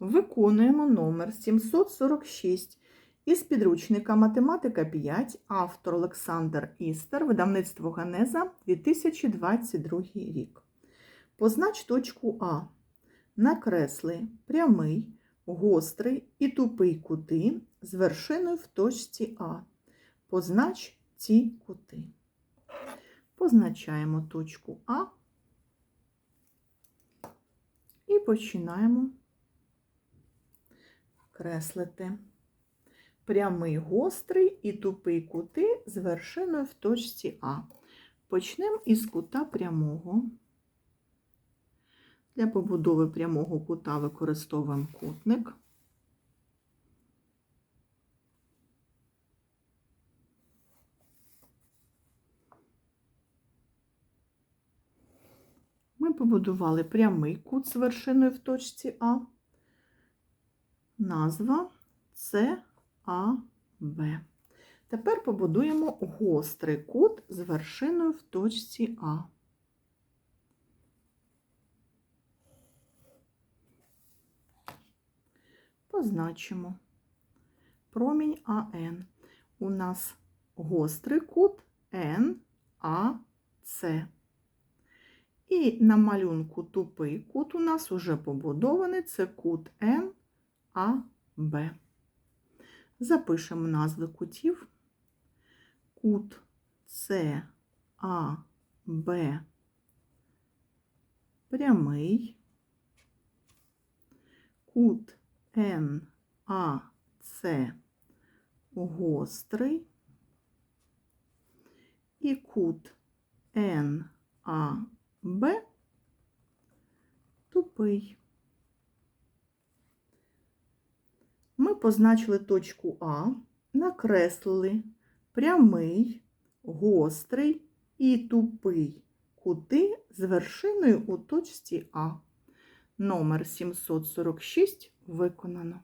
Виконуємо номер 746 із підручника Математика 5, автор Олександр Істер, видавництво Ганеза, 2022 рік. Познач точку А. Накресли прямий, гострий і тупий кути з вершиною в точці А. Познач ці кути. Позначаємо точку А і починаємо креслити. Прямий гострий і тупий кути з вершиною в точці А. Почнемо із кута прямого. Для побудови прямого кута використовуємо кутник. Ми побудували прямий кут з вершиною в точці А. Назва САБ. Тепер побудуємо гострий кут з вершиною в точці А. Позначимо промінь АН. У нас гострий кут НАЦ. І на малюнку тупий кут у нас уже побудований, це кут НАБ. Запишемо назви кутів. Кут САБ прямий, кут НАЦ гострий і кут НАБ тупий. Позначили точку А, накреслили прямий, гострий і тупий кути з вершиною у точці А. Номер 746 виконано.